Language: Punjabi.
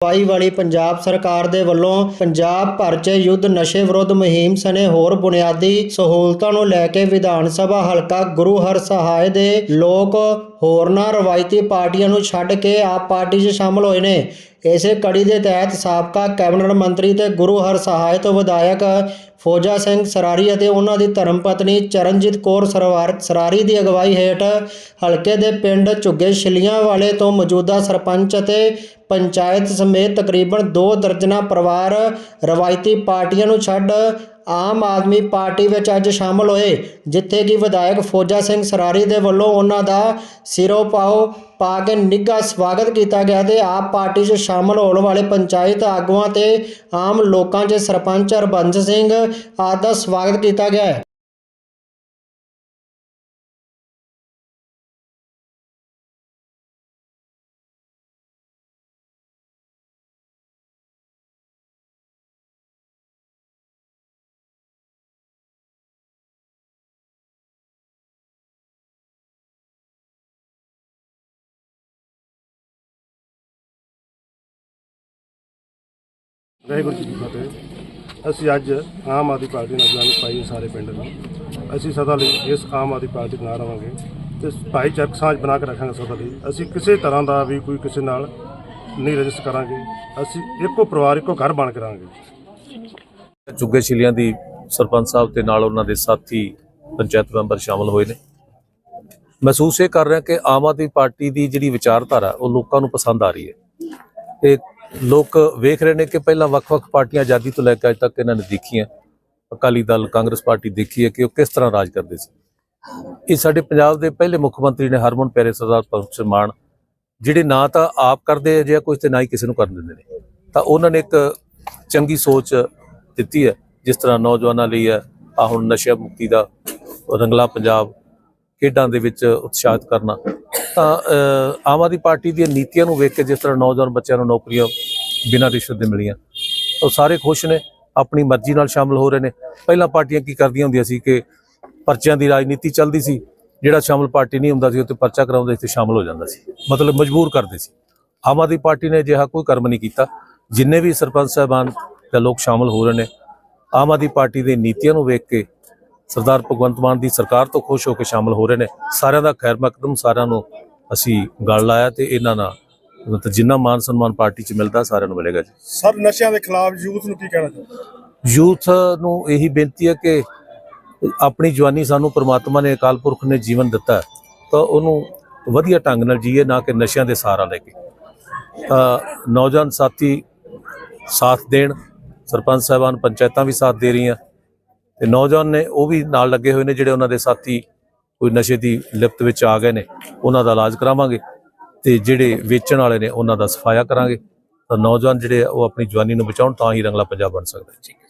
ਅਗਵਾਈ ਵਾਲੀ ਪੰਜਾਬ ਸਰਕਾਰ ਦੇ ਵੱਲੋਂ ਪੰਜਾਬ ਭਰ 'ਚ ਯੁੱਧ ਨਸ਼ੇ ਵਿਰੁੱਧ ਮੁਹਿੰਮ ਸਣੇ ਹੋਰ ਬੁਨਿਆਦੀ ਸਹੂਲਤਾਂ ਨੂੰ ਲੈ ਕੇ ਵਿਧਾਨ ਸਭਾ ਹਲਕਾ ਗੁਰੂ ਹਰਸਹਾਏ ਦੇ ਲੋਕ ਹੋਰਨਾਂ ਰਵਾਇਤੀ ਪਾਰਟੀਆਂ ਨੂੰ ਛੱਡ ਕੇ ਆਪ ਪਾਰਟੀ 'ਚ ਸ਼ਾਮਲ ਹੋਏ ਨੇ। ਇਸੇ ਕੜੀ ਦੇ ਤਹਿਤ ਸਾਬਕਾ ਕੈਬਨਿਟ ਮੰਤਰੀ ਤੇ ਗੁਰੂ ਹਰ ਸਹਾਇਤ ਵਿਧਾਇਕ ਫੌਜਾ ਸਿੰਘ ਸਰਾਰੀ ਅਤੇ ਉਹਨਾਂ ਦੀ ਧਰਮ ਪਤਨੀ ਚਰਨਜੀਤ ਕੌਰ ਸਰਵਾਰ ਸਰਾਰੀ ਦੀ ਅਗਵਾਈ ਹੇਠ ਹਲਕੇ ਦੇ ਪਿੰਡ ਝੁੱਗੇ ਛਿਲੀਆਂ ਵਾਲੇ ਤੋਂ ਮੌਜੂਦਾ ਸਰਪੰਚ ਅਤੇ ਪੰਚਾਇਤ ਸਮੇਤ ਤਕਰੀਬਨ 2 ਦਰਜਨਾ ਪਰਿਵਾਰ ਰਵਾਇਤੀ ਪਾਰਟੀਆਂ ਨੂੰ ਛੱਡ ਆਮ ਆਦਮੀ ਪਾਰਟੀ ਵਿੱਚ ਅੱਜ ਸ਼ਾਮਲ ਹੋਏ, ਜਿੱਥੇ ਕਿ ਵਿਧਾਇਕ ਫੌਜਾ ਸਿੰਘ ਸਰਾਰੀ ਦੇ ਵੱਲੋਂ ਉਹਨਾਂ ਦਾ ਸਿਰੋਂ ਪਾਓ ਪਾ ਕੇ ਨਿੱਘਾ ਸਵਾਗਤ ਕੀਤਾ ਗਿਆ ਤੇ ਆਪ ਪਾਰਟੀ 'ਚ ਸ਼ਾਮਲ ਹੋਣ ਵਾਲੇ ਪੰਚਾਇਤ ਆਗੂਆਂ ਤੇ ਆਮ ਲੋਕਾਂ 'ਚ ਸਰਪੰਚ ਹਰਬੰਸ ਸਿੰਘ ਆਦਿ ਦਾ ਸਵਾਗਤ ਕੀਤਾ ਗਿਆ ਵਾਹਿਗੁਰੂ ਜੀ ਕੀ ਫਤਿਹ। ਅਸੀਂ ਅੱਜ ਆਮ ਆਦਮੀ ਪਾਰਟੀ ਨਾਲ ਜੁਆਇਨ ਪਾਈ ਸਾਰੇ ਪਿੰਡ ਨੂੰ। ਅਸੀਂ ਸਦਾ ਲਈ ਇਸ ਆਮ ਆਦਮੀ ਪਾਰਟੀ ਦੇ ਨਾਲ ਰਵਾਂਗੇ ਤੇ ਭਾਈਚਾਰਕ ਸਾਂਝ ਬਣਾ ਕੇ ਰੱਖਾਂਗੇ ਸਦਾ ਲਈ। ਅਸੀਂ ਕਿਸੇ ਤਰ੍ਹਾਂ ਦਾ ਵੀ ਕੋਈ ਕਿਸੇ ਨਾਲ ਨਹੀਂ ਰਜਿਸਟ ਕਰਾਂਗੇ। ਅਸੀਂ ਇੱਕੋ ਪਰਿਵਾਰ, ਇੱਕੋ ਘਰ ਬਣ ਕੇ ਰਹਾਂਗੇ। ਚੁੱਗੇ ਛਿਲੀਆਂ ਦੀ ਸਰਪੰਚ ਸਾਹਿਬ ਤੇ ਨਾਲ ਉਹਨਾਂ ਦੇ ਸਾਥੀ ਪੰਚਾਇਤ ਮੈਂਬਰ ਸ਼ਾਮਲ ਹੋਏ ਨੇ। ਮਹਿਸੂਸ ਇਹ ਕਰ ਰਿਹਾ ਕਿ ਆਮ ਆਦਮੀ ਪਾਰਟੀ ਦੀ ਜਿਹੜੀ ਵਿਚਾਰਧਾਰਾ, ਉਹ ਲੋਕਾਂ ਨੂੰ ਪਸੰਦ ਆ ਰਹੀ ਹੈ। ਤੇ ਲੋਕ ਵੇਖ ਰਹੇ ਨੇ ਕਿ ਪਹਿਲਾਂ ਵੱਖ-ਵੱਖ ਪਾਰਟੀਆਂ ਆਜ਼ਾਦੀ ਤੋਂ ਲੈ ਕੇ ਅੱਜ ਤੱਕ ਇਹਨਾਂ ਨੇ ਦੇਖੀਆਂ। ਅਕਾਲੀ ਦਲ, ਕਾਂਗਰਸ ਪਾਰਟੀ ਦੇਖੀ ਹੈ ਕਿ ਉਹ ਕਿਸ ਤਰ੍ਹਾਂ ਰਾਜ ਕਰਦੇ ਸੀ। ਇਹ ਸਾਡੇ ਪੰਜਾਬ ਦੇ ਪਹਿਲੇ ਮੁੱਖ ਮੰਤਰੀ ਨੇ ਹਰਮਨ ਪਿਆਰੇ ਸਰਦਾਰ ਭਗਤ ਸਿੰਘ ਮਾਨ ਜਿਹੜੇ ਨਾ ਤਾਂ ਆਪ ਕਰਦੇ ਅਜਿਹਾ ਕੁਝ ਤੇ ਨਾ ਹੀ ਕਿਸੇ ਨੂੰ ਕਰਨ ਦਿੰਦੇ ਨੇ। ਤਾਂ ਉਹਨਾਂ ਨੇ ਇੱਕ ਚੰਗੀ ਸੋਚ ਦਿੱਤੀ ਹੈ, ਜਿਸ ਤਰ੍ਹਾਂ ਨੌਜਵਾਨਾਂ ਲਈ ਹੈ। ਆ ਹੁਣ ਨਸ਼ਾ ਮੁਕਤੀ ਦਾ ਰੰਗਲਾ ਪੰਜਾਬ, ਖੇਡਾਂ ਦੇ ਵਿੱਚ ਉਤਸ਼ਾਹਿਤ ਕਰਨਾ। ਤਾਂ ਆਮ ਆਦਮੀ ਪਾਰਟੀ ਦੀਆਂ ਨੀਤੀਆਂ ਨੂੰ ਵੇਖ ਕੇ ਜਿਸ ਤਰ੍ਹਾਂ ਨੌਜਵਾਨ ਬੱਚਿਆਂ ਨੂੰ ਨੌਕਰੀਆਂ ਬਿਨਾਂ ਰਿਸ਼ਵਤ ਦੇ ਮਿਲੀਆਂ ਉਹ ਸਾਰੇ ਖੁਸ਼ ਨੇ, ਆਪਣੀ ਮਰਜ਼ੀ ਨਾਲ ਸ਼ਾਮਲ ਹੋ ਰਹੇ ਨੇ। ਪਹਿਲਾਂ ਪਾਰਟੀਆਂ ਕੀ ਕਰਦੀਆਂ ਹੁੰਦੀਆਂ ਸੀ ਕਿ ਪਰਚਿਆਂ ਦੀ ਰਾਜਨੀਤੀ ਚੱਲਦੀ ਸੀ, ਜਿਹੜਾ ਸ਼ਾਮਲ ਪਾਰਟੀ ਨਹੀਂ ਹੁੰਦਾ ਸੀ, ਉਹ ਤੇ ਪਰਚਾ ਕਰਾਉਂਦੇ ਸੀ ਤੇ ਸ਼ਾਮਲ ਹੋ ਜਾਂਦਾ ਸੀ, ਮਤਲਬ ਮਜਬੂਰ ਕਰਦੇ ਸੀ। ਆਮ ਆਦਮੀ ਪਾਰਟੀ ਨੇ ਅਜਿਹਾ ਕੋਈ ਕਰਮ ਨਹੀਂ ਕੀਤਾ, ਜਿੰਨੇ ਵੀ ਸਰਪੰਚ ਸਾਹਿਬਾਨ ਜਾਂ ਲੋਕ ਸ਼ਾਮਲ ਹੋ ਰਹੇ ਨੇ, ਆਮ ਆਦਮੀ ਪਾਰਟੀ ਦੇ ਨੀਤੀਆਂ ਨੂੰ ਵੇਖ ਕੇ ਸਰਦਾਰ ਭਗਵੰਤ ਮਾਨ ਦੀ ਸਰਕਾਰ ਤੋਂ ਖੁਸ਼ ਹੋ ਕੇ ਸ਼ਾਮਲ ਹੋ ਰਹੇ ਨੇ। ਸਾਰਿਆਂ ਦਾ ਖੈਰ ਮਕਦਮ ਸਾਰਿਆਂ ਨੂੰ ਅਸੀਂ ਗੱਲ ਲਾਇਆ ਤੇ ਇਹਨਾਂ ਨਾਲ ਮਤਲਬ ਜਿੰਨਾ ਮਾਨ ਸਨਮਾਨ ਪਾਰਟੀ 'ਚ ਮਿਲਦਾ ਸਾਰਿਆਂ ਨੂੰ ਮਿਲੇਗਾ ਜੀ। ਸਰ ਨਸ਼ਿਆਂ ਦੇ ਖਿਲਾਫ ਯੂਥ ਨੂੰ ਕੀ ਕਹਿਣਾ ਚਾਹੁੰਦੇ ਯੂਥ ਨੂੰ ਇਹੀ ਬੇਨਤੀ ਹੈ ਕਿ ਆਪਣੀ ਜਵਾਨੀ ਸਾਨੂੰ ਪ੍ਰਮਾਤਮਾ ਨੇ ਅਕਾਲ ਪੁਰਖ ਨੇ ਜੀਵਨ ਦਿੱਤਾ ਤਾਂ ਉਹਨੂੰ ਵਧੀਆ ਢੰਗ ਨਾਲ ਜੀਏ ਨਾ ਕਿ ਨਸ਼ਿਆਂ ਦੇ ਸਹਾਰਾ ਲੈ ਕੇ। ਨੌਜਵਾਨ ਸਾਥੀ ਸਾਥ ਦੇਣ ਸਰਪੰਚ ਸਾਹਿਬਾਨ ਪੰਚਾਇਤਾਂ ਵੀ ਸਾਥ ਦੇ ਰਹੀਆਂ ਤੇ ਨੌਜਵਾਨ ਨੇ ਉਹ ਵੀ ਨਾਲ ਲੱਗੇ ਹੋਏ ਨੇ ਜਿਹੜੇ ਉਹਨਾਂ ਦੇ ਸਾਥੀ ਕੋਈ ਨਸ਼ੇ ਦੀ ਲਿਪਤ ਵਿੱਚ ਆ ਗਏ ਨੇ, ਉਹਨਾਂ ਦਾ ਇਲਾਜ ਕਰਾਵਾਂਗੇ ਤੇ ਜਿਹੜੇ ਵੇਚਣ ਵਾਲੇ ਨੇ ਉਹਨਾਂ ਦਾ ਸਫਾਇਆ ਕਰਾਂਗੇ। ਤਾਂ ਨੌਜਵਾਨ ਜਿਹੜੇ ਆ, ਉਹ ਆਪਣੀ ਜਵਾਨੀ ਨੂੰ ਬਚਾਉਣ ਤਾਂ ਹੀ ਰੰਗਲਾ ਪੰਜਾਬ ਬਣ ਸਕਦਾ ਹੈ।